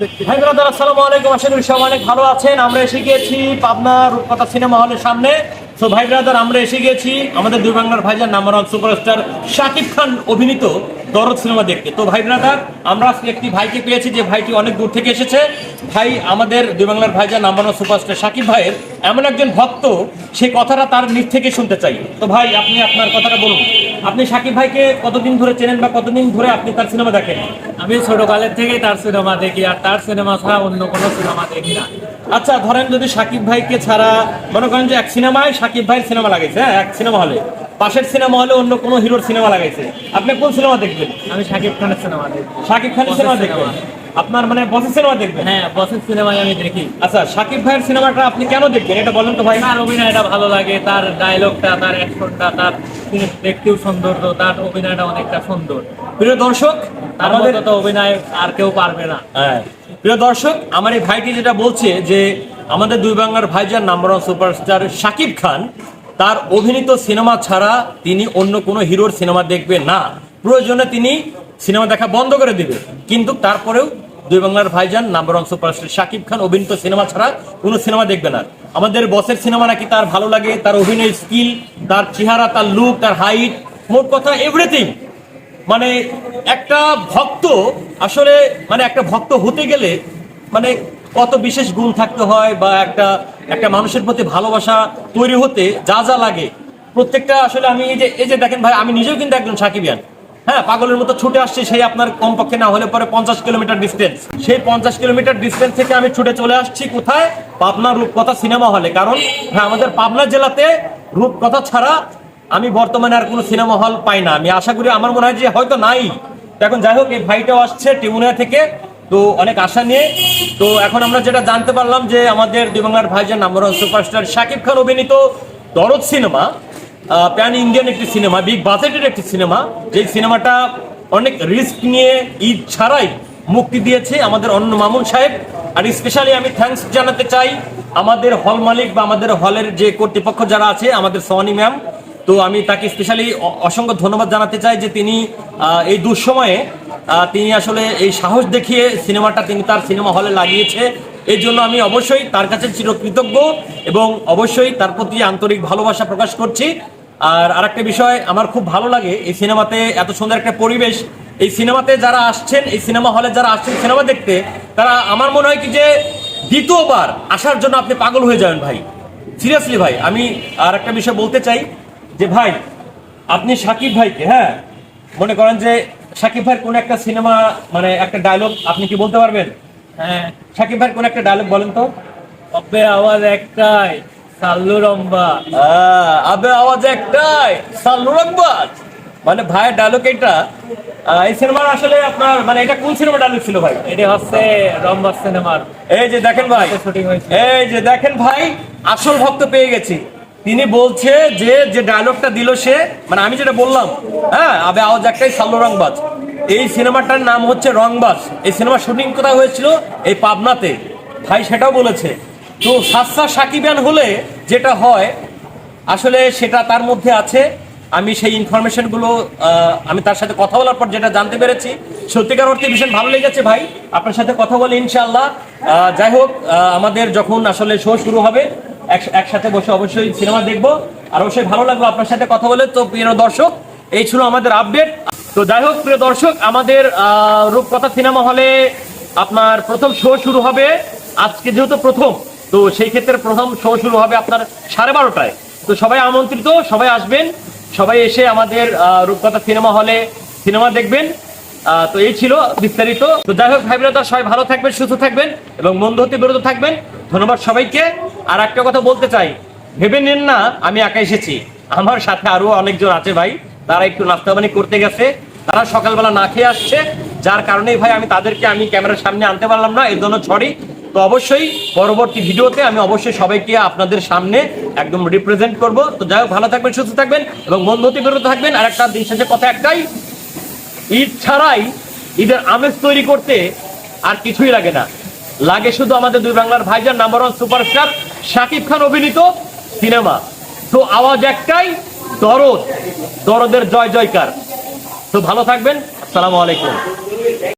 ভাই ব্রাদার, আসসালামু আলাইকুম। আশা করি সবাই অনেক ভালো আছেন। আমরা এসে গিয়েছি পাবনা রূপকথা সিনেমা হলের সামনে। তো ভাই ব্রাদার আমরা এসে গেছি। আমাদের দুই বাংলার number one superstar Shakib Khan অভিনীত দরদ সিনেমা দেখতে। তো ভাই ব্রাদার আমরা আজকে একটি ভাইকে পেয়েছি যে ভাইটি অনেক দূর থেকে এসেছে। ভাই, আমাদের দুই বাংলার নাম্বার ওয়ান সুপারস্টার শাকিব ভাইয়ের এমন একজন ভক্ত সেই কথাটা তার নিজ থেকে শুনতে চাই। তো ভাই, আপনি আপনার কথাটা বলুন। আপনি শাকিব ভাইকে কতদিন ধরে চেনেন বা কতদিন ধরে আপনি তার সিনেমা দেখেন? আমি ছোটকালের থেকেই তার সিনেমা দেখি, আর তার সিনেমা ছাড়া অন্য কোনো সিনেমা দেখি না। আচ্ছা ধরেন যদি সাকিব ভাইকে ছাড়া মনে করেন যে এক সিনেমায় সাকিব ভাইয়ের সিনেমা লাগাইছে হ্যাঁ এক সিনেমা হলে পাশের সিনেমা হলে অন্য কোনো হিরোর সিনেমা লাগাইছে আপনি কোন সিনেমা দেখবেন? আমি শাকিব খানের সিনেমা দেখি সাকিব খানের সিনেমা সিনেমা। দেখবেন? আপনার মানে বসের সিনেমা দেখবেন? হ্যাঁ বসের সিনেমায় আমি দেখি। আচ্ছা সাকিব ভাইয়ের সিনেমাটা আপনি কেন দেখবেন? এটা বলেন তো ভাই। তার অভিনয়টা ভালো লাগে তার ডায়লগটা তার অ্যাকশনটা তার দেখতেও সৌন্দর্য তার অভিনয়টা অনেকটা সুন্দর। প্রিয় দর্শক আমাদের তো অভিনয় আর কেউ পারবে না। হ্যাঁ। প্রিয় দর্শক আমার এই ভাইটি যেটা বলছে যে আমাদের দুই বাংলার ভাইজান number one superstar Shakib Khan তার অভিনীত সিনেমা ছাড়া তিনি অন্য কোনো হিরোর সিনেমা দেখবেন না। প্রয়োজনে তিনি সিনেমা দেখা বন্ধ করে দিবে। কিন্তু তারপরেও দুই বাংলার ভাইজান number one superstar Shakib Khan অভিনীত সিনেমা ছাড়া কোনো সিনেমা দেখবে না। আমাদের বসের সিনেমা নাকি তার ভালো লাগে তার অভিনয় স্কিল তার চেহারা তার লুক তার হাইট মোট কথা এভরিথিং মানে একটা ভক্ত আসলে মানে একটা ভক্ত হতে গেলে মানে কত বিশেষ গুণ থাকতে হয় বা একটা একটা মানুষের প্রতি ভালোবাসা তৈরি হতে যা যা লাগে। প্রত্যেকটা আসলে আমি এই যে এই যে দেখেন ভাই, আমি নিজেও কিন্তু একজন সাকিবিয়ান। হ্যাঁ পাগলের মতো ছুটে আসছে, সেই আপনার কমপক্ষে না হলে পরে পঞ্চাশ কিলোমিটার ডিস্টেন্স সেই পঞ্চাশ কিলোমিটার ডিস্টেন্স থেকে আমি ছুটে চলে আসছি কোথায়? পাবনা রূপকথা সিনেমা হলে। কারণ হ্যাঁ আমাদের পাবনা জেলাতে রূপকথা ছাড়া আমি বর্তমানে আর কোনো সিনেমা হল পাই না। আমি আশা করি আমার মনে হয় যে হয়তো নাই। এখন যাই হোক, এই ভাইটাও আসছে টিমুনিয়া থেকে। তো অনেক আশা নিয়ে। তো এখন আমরা যেটা জানতে পারলাম যে আমাদের দুই বাংলার ভাইজান number one superstar Shakib Khan অভিনীত দরদ সিনেমা প্যান ইন্ডিয়ান একটি সিনেমা বিগ বাজেটের একটি সিনেমা। যে সিনেমাটা অনেক রিস্ক নিয়ে ঈদ ছাড়াই মুক্তি দিয়েছে আমাদের অন্য মামুন সাহেব। আর স্পেশালি আমি থ্যাঙ্কস জানাতে চাই আমাদের হল মালিক বা আমাদের হলের যে কর্তৃপক্ষ যারা আছে, আমাদের সোয়ানি ম্যাম তো আমি তাকে স্পেশালি অসংখ্য ধন্যবাদ জানাতে চাই যে তিনি এই দুঃসময়ে তিনি আসলে এই সাহস দেখিয়ে সিনেমাটা তিনি তার সিনেমা হলে লাগিয়েছে। এই জন্য আমি অবশ্যই তার কাছে চিরকৃতজ্ঞ এবং অবশ্যই তার প্রতি আন্তরিক ভালোবাসা প্রকাশ করছি। আর আরেকটা বিষয়, আমার খুব ভালো লাগে এই সিনেমাতে এত সুন্দর একটা পরিবেশ। এই সিনেমাতে যারা আসছেন, এই সিনেমা হলে যারা আসছেন সিনেমা দেখতে, তারা আমার মনে হয় কি যে দ্বিতীয়বার আসার জন্য আপনি পাগল হয়ে যাবেন ভাই। সিরিয়াসলি ভাই, আমি আর একটা বিষয় বলতে চাই যে ভাই আপনি সাকিব ভাইকে হ্যাঁ? মনে করেন যে সাকিব ভাইয়ের কোন একটা সিনেমা মানে একটা ডায়লগ আপনি কি বলতে পারবেন? হ্যাঁ। সাকিব ভাইয়ের কোন একটা ডায়লগ বলেন তো। তবে আওয়াজ একটাই সাল্লু রম্বা। আবে আওয়াজ একটাই সাল্লু রকবাজ মানে ভাইয়ের ডায়লগ এটা এই সিনেমার আসলে আপনার মানে এটা কোন সিনেমা ডায়লগ ছিল ভাই? এটা হচ্ছে রম্বা সিনেমার। এই যে দেখেন ভাই এই যে দেখেন ভাই আসল ভক্ত পেয়ে গেছি। তিনি বলছে যে যে ডায়লগটা দিল সে মানে আমি যেটা বললাম হ্যাঁ আবে আওয়াজ একটাই সাল্লু রংবাজ। এই সিনেমাটার নাম হচ্ছে রংবাজ। এই সিনেমা শুটিং কোথায় হয়েছিল? এই পাবনাতে। ভাই সেটাও বলেছে। তো সাসা সাকিবান হলে যেটা হয়, আসলে সেটা তার মধ্যে আছে। আমি সেই ইনফরমেশনগুলো আমি তার সাথে কথা বলার পর যেটা জানতে পেরেছি, সত্যিকার অর্থে ভীষণ ভালো লেগেছে ভাই। আপনার সাথে কথা বলে ইনশাল্লাহ যাই হোক আমাদের যখন আসলে শো শুরু হবে একসাথে বসে অবশ্যই সিনেমা দেখব। আর অবশ্যই ভালো লাগল আপনার সাথে কথা বলে। তো প্রিয় দর্শক, এই ছিল আমাদের আপডেট তো যাই হোক, প্রিয় দর্শক, আমাদের রূপকথা সিনেমা হলে আপনার প্রথম শো শুরু হবে। আজকে যেহেতু প্রথম, তো সেই ক্ষেত্রে প্রথম শো শুরু হবে আপনার সাড়ে বারোটায়। তো সবাই আমন্ত্রিত, সবাই আসবেন। সবাই এসে আমাদের রূপকথা সিনেমা হলে সিনেমা দেখবেন। তো এই ছিল বিস্তারিত। তো যাই হোক, ভাই সবাই ভালো থাকবেন, সুস্থ থাকবেন এবং মন্দ হতে বিরত থাকবেন। ধন্যবাদ সবাইকে। আর একটা কথা বলতে চাই। ভেবে নিন না, আমি একা এসেছি। আমার সাথে আরও অনেকজন আছে ভাই, তারা একটু নাস্তা পানি করতে গেছে। তারা সকালবেলা না খেয়ে আসছে, যার কারণেই ভাই আমি তাদেরকে আমি ক্যামেরার সামনে আনতে পারলাম না, এর জন্য সরি তো অবশ্যই পরবর্তী ভিডিওতে আমি অবশ্যই সবাইকে আপনাদের সামনে একদম রিপ্রেজেন্ট করব। তো যাই হোক, ভালো থাকবেন, সুস্থ থাকবেন এবং বন্ধুতি বিরত থাকবেন। আর একটা দিন শেষে কথা একটাই, ঈদ ছাড়াই ঈদের আমেজ তৈরি করতে আর কিছুই লাগে না। লাগে শুধু আমাদের দুই বাংলার ভাইজান number one superstar Shakib Khan অভিনীত সিনেমা। তো আওয়াজ একটাই, দরদ। দরদের জয় জয়কার। তো ভালো থাকবেন। আসসালামু আলাইকুম।